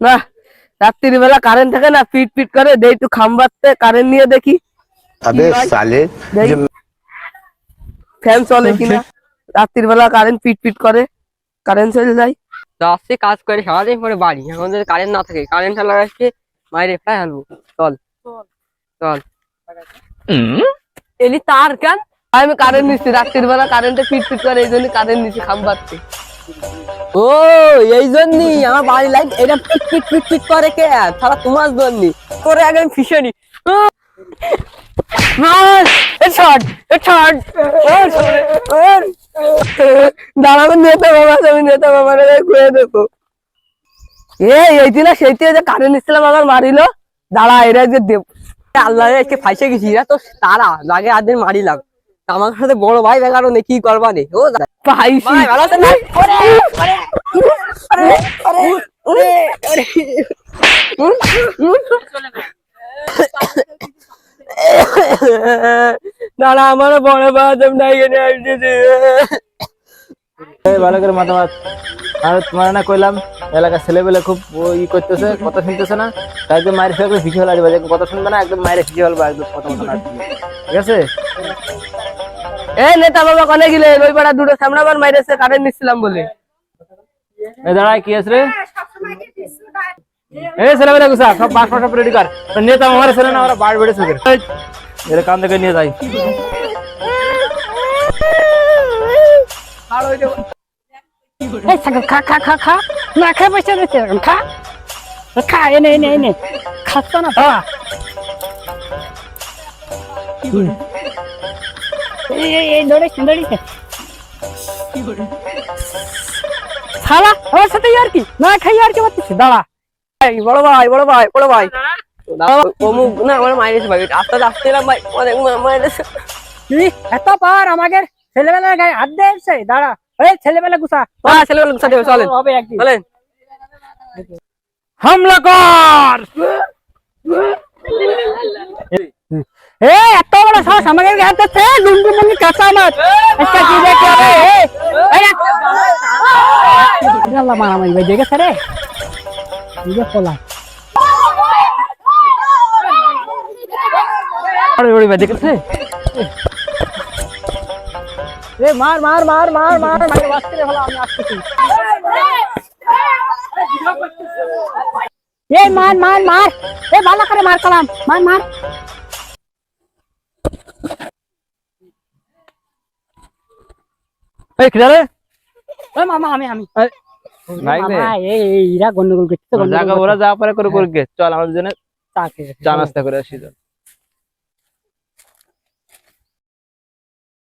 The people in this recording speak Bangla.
না রাত্রিবেলা কারেন্ট থাকে না ফিট ফিট করে দেই একটু খামবাতে কারেন্ট নিয়ে দেখি। ফ্যান চলে কিনা। আচ্ছা। রাত্রিবেলা কারেন্ট ফিট ফিট করে কারেন্ট চলে যায়। দশে কাজ করে সারাদিন পরে বাড়ি। এখন যদি কারেন্ট না থাকে কারেন্ট লাগাইছে মাইরে ফাই হালবো। চল। চল। এলি তার কেন? আমি কারেন্ট নিচ্ছি রাত্রির বেলা কারেন্টে ফিট ফিট করে এই জন্য কারেন্ট নিছি খাম্বাচ্ছি ও এই জন্যই আমার বাড়ি লাইট এটা পিট পিট করে কে? সারা তোমার জন্যই। করে আগে আমি এই সেই কারেন্ট আমার মারিলো দাঁড়া, এরা যে দেব আল্লাহ আজকে ফাইসে গেছি তো তারা। লাগে আদের মারিলাম। আমার সাথে বড় ভাই বেকারও নেই কি করবা নে ও ভাই ভালো আছেন না? দাঁড়া আমার বড় বাদাম নাই এনে আসছে এই ভালো করে মাথা মাত আর তোমার না কইলাম এলাকার ছেলেবেলে খুব ই করতেছে কথা শুনতেছে না। তাই একদম মায়ের ফেলে শিখে ফেলা কথা শুনবে না একদম মায়ের শিখে ফেলব একদম কথা ঠিক আছে? এ নেতা বাবা কনে গেলে? ওই পাড়া দুটো সামনে আবার মাইরেছে কারেন্ট নিচ্ছিলাম বলে। এই দাঁড়ায় কি আছে রে? এই ছেলেবেলে গুছা সব বাস ফাস রেডি কর। নেতা আমার ছেলে না ওরা বাড়ি বেড়েছে এর কান থেকে নিয়ে যাই। এই ছাগল খা খা খা খা। না খা বসে রয়েছে খা। খা এনে এনে এনে। খাচ্ছ না? শালা আমার সাথে আর কি? না খাই আর কি মারতিস দাঁড়া। বড় ভাই বড় ভাই বড় ভাই। অমুক না আমার মাইরেছে ভাই আস্তে আস্তে এলাম ভাই। অনেক মাইরেছে কি? এত পার আমাদের ছেলেবেলার গায়ে হাত দিয়েছে দাঁড়া। এই ছেলেবেলা গুছা। হ্যাঁ ছেলেবেলা গুছাতে হবে চলেন। হবে একদিন। চলেন। হামলা কর! এ এত বড় সাহস আমাকে গায়ে দিচ্ছে? কাঁচা মাছ একটা কি দেখে রে এই, এই এক- আল্লাহ মারামারি ভাই দেখেছে রে এই যে পোলা আরে ওরে ভাই দেখেছে এ মার মার মার মার মার মার বাঁচতে রে ভালো আমি আসতেছি এ মার মার মার এ ভালো করে মার কালাম মার মার এই কি রে? ওই মামা আমি আমি। ভাই রে। মামা এই এরা গন্ডগোল করছে তো জায়গা গন্ডগোল ওরা যা পারে করে করবে চল আমাদের জন্য তাকে। চা নাস্তা করে আসি চল।